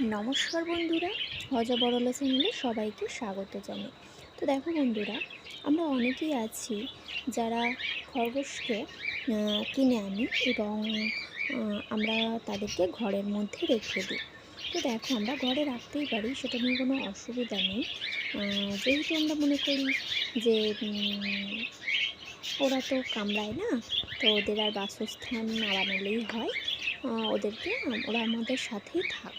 নমস্কার বন্ধুরা, হজা বড়লা চ্যানেলে সবাইকে স্বাগত জানাই। তো দেখো বন্ধুরা, আমরা অনেকেই আছি যারা খরগোশকে কিনে আনি এবং আমরা তাদেরকে ঘরের মধ্যে রেখে দিই। তো দেখো, আমরা ঘরে রাখতেই পারি, সেটা নিয়ে কোনো অসুবিধা নেই। যেহেতু আমরা মনে করি যে ওরা তো কামড়ায় না, তো ওদের আর বাসস্থান না হয়। ওদেরকে, ওরা আমাদের সাথেই থাক।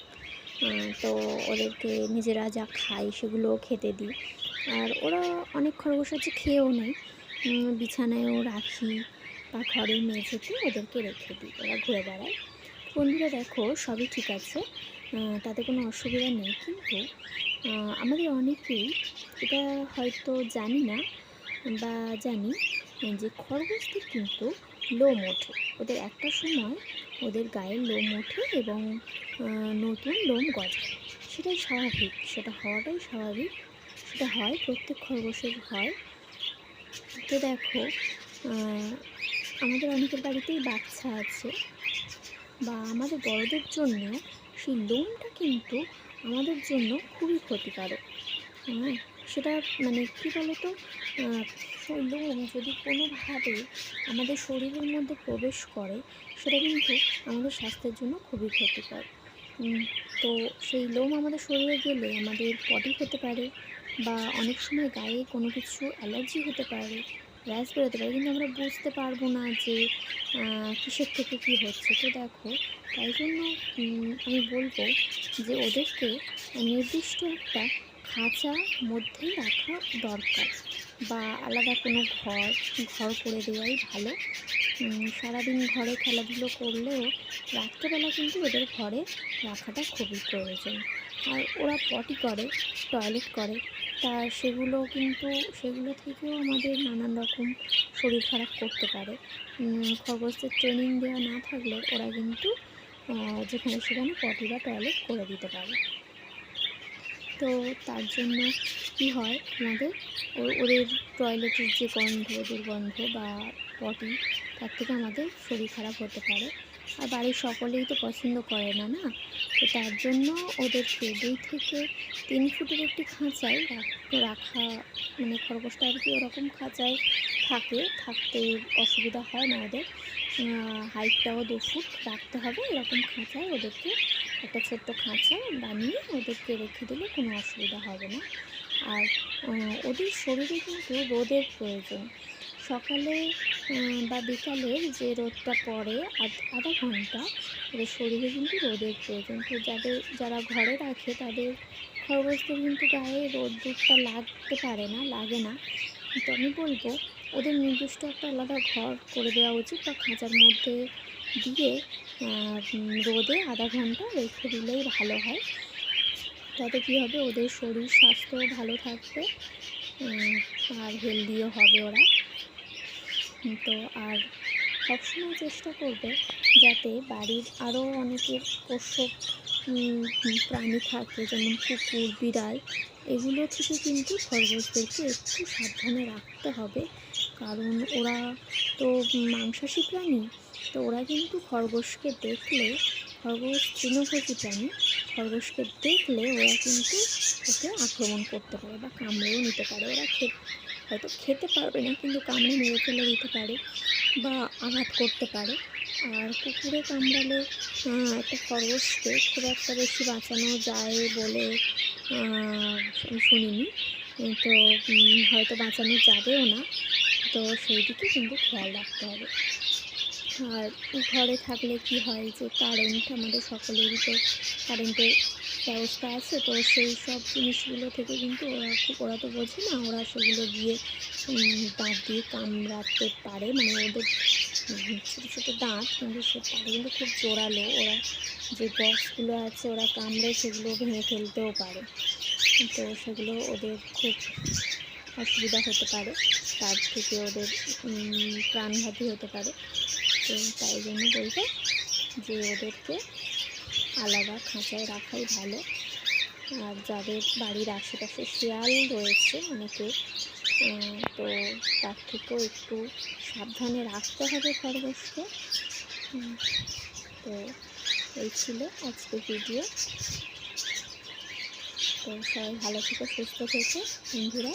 তো ওদেরকে নিজেরা যা খায় সেগুলোও খেতে দিই। আর ওরা অনেক খরগোশ আছে, খেয়েও নেয় বিছানায়ও রাখি বা ঘরের মেঝেতে ওদেরকে রেখে দিই, ওরা ঘুরে বেড়ায়। বন্ধুরা দেখো, সবই ঠিক আছে। তাতে কোনো অসুবিধা নেই, কিন্তু আমাদের অনেকেই এটা হয়তো জানি না বা জানি যে খরগোশদের কিন্তু লোম ওঠে। ওদের একটা সময় ওদের গায়ে লোম ওঠে এবং নতুন লোম গজায়। সেটাই স্বাভাবিক, সেটা হওয়াটাই স্বাভাবিক। সেটা হয়, প্রত্যেক খরগোশের হয়। তো দেখো আমাদের অনেকের বাড়িতেই বাচ্চা আছে। বা আমাদের বড়দের জন্য সেই লোমটা কিন্তু আমাদের জন্য খুবই ক্ষতিকারক। হ্যাঁ? সেটা মানে কী বলতো? লোম যদি কোনোভাবে আমাদের শরীরের মধ্যে প্রবেশ করে, সেটা কিন্তু আমাদের স্বাস্থ্যের জন্য খুবই ক্ষতিকর। তো সেই লোম আমাদের শরীরে গেলে আমাদের পটি হতে পারে বা অনেক সময় গায়ে কোনো কিছু অ্যালার্জি হতে পারে র্যাশ বেরোতে পারে। কিন্তু আমরা বুঝতে পারব না যে কিসের থেকে কী হচ্ছে। তো দেখো, তাই জন্য আমি বলব যে ওদেরকে নির্দিষ্ট একটা খাঁচার মধ্যেই রাখা দরকার বা আলাদা কোনো ঘর ঘর করে দেওয়াই ভালো। সারাদিন ঘরে খেলাধুলো করলেও রাত্রেবেলা কিন্তু ওদের ঘরে রাখাটা খুবই প্রয়োজন। আর ওরা পটি করে টয়লেট করে, তা সেগুলো কিন্তু, সেগুলো থেকেও আমাদের নানান রকম শরীর খারাপ করতে পারে। খরগোশদের ট্রেনিং দেওয়া না থাকলে ওরা কিন্তু যেখানে সেখানে পটি বা টয়লেট করে দিতে পারে। তো তার জন্য কী হয় আমাদের? ওদের টয়লেটের যে গন্ধ, দুর্গন্ধ বা পটি তার থেকে আমাদের শরীর খারাপ হতে পারে। আর বাড়ির সকলেই তো পছন্দ করে না না? তো তার জন্য ওদেরকে দুই থেকে তিন ফুটের একটি খাঁচায় রাখা মানে খরগোশটা আর কি ওরকম খাঁচায় থাকে। থাকতে অসুবিধা হয় না ওদের। হাইটটাও দু ফুট। রাখতে হবে এরকম খাঁচায় ওদেরকে একটা ছোট্ট খাঁচা বানিয়ে ওদেরকে রেখে দিলে কোনো অসুবিধা হবে না। আর ওদের শরীরে কিন্তু রোদের প্রয়োজন। সকালে বা বিকালে যে রোদটা পড়ে আধ- ঘণ্টা, ওদের শরীরে কিন্তু রোদের প্রয়োজন। তো যাদের, যারা ঘরে রাখে তাদের খরগোশদের কিন্তু গায়ে রোদ্দুরটা লাগতে পারে না, লাগে না। তো আমি বলব, ওদের নির্দিষ্ট একটা আলাদা ঘর করে দেওয়া উচিত বা খাঁচার মধ্যে দিয়ে রোদে আধা ঘণ্টা রেখে দিলেই ভালো হয়। তাতে কী হবে? ওদের শরীর স্বাস্থ্য ভালো থাকবে আর হেলদিও হবে ওরা। তো আর সবসময় চেষ্টা করবে যাতে বাড়ির আরও অনেকের পোষ্য প্রাণী থাকে, যেমন কুকুর, বিড়াল, এগুলো থেকে কিন্তু খরগোশদেরকে একটু সাবধানে রাখতে হবে। কারণ ওরা তো মাংসাশী প্রাণী তো ওরা কিন্তু খরগোশকে দেখলে, খরগোশ তৃণভোজী প্রাণী খরগোশকে দেখলে ওরা কিন্তু ওকে আক্রমণ করতে পারে বা কামড়েও নিতে পারে। ওরা খে, হয়তো খেতে পারবে না, কিন্তু কামড়ে মেরে ফেলে দিতে পারে বা আঘাত করতে পারে। আর কুকুরে কামড়ালে একটা খরগোশকে খুব একটা বেশি বাঁচানো যায় বলে শুনিনি। তো হয়তো বাঁচানো যাবেও না। তো সেই দিকে কিন্তু খেয়াল রাখতে হবে। আর ঘরে থাকলে কি হয় যে কারেন্ট আমাদের সকলেরই তো কারেন্টের ব্যবস্থা আছে, তো সেই সব জিনিসগুলো থেকে কিন্তু ওরা ওরা তো বোঝে না, ওরা সেগুলো গিয়ে দাঁত দিয়ে কামড়াতে পারে। মানে ওদের ছোটো ছোটো দাঁত, কিন্তু সে কিন্তু খুব জোরালো। ওরা যে বক্সগুলো আছে ওরা কামড়ে সেগুলো ভেঙে ফেলতেও পারে। তো সেগুলো ওদের খুব অসুবিধা হতে পারে। তার থেকে ওদের প্রাণঘাতী হতে পারে। তো তাই জন্য বলব যে ওদেরকে আলাদা খাঁচায় রাখাই ভালো। আর যাদের বাড়ির আশেপাশে শিয়াল রয়েছে অনেকে তো তার থেকেও একটু সাবধানে রাখতে হবে খরগোশকে। তো এই ছিল আজকে ভিডিও। তো সবাই ভালো থেকে, সুস্থ থেকো বন্ধুরা।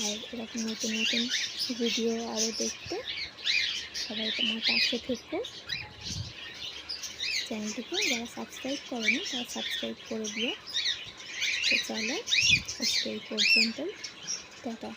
আর এরকম নতুন নতুন ভিডিও আরও দেখতে সবাই তোমার পাশে থেকে। চ্যানেলটিকে যারা সাবস্ক্রাইব করেনি, তারা সাবস্ক্রাইব করে দিও। তো চলো, আজকে এই পর্যন্তই। টাটা।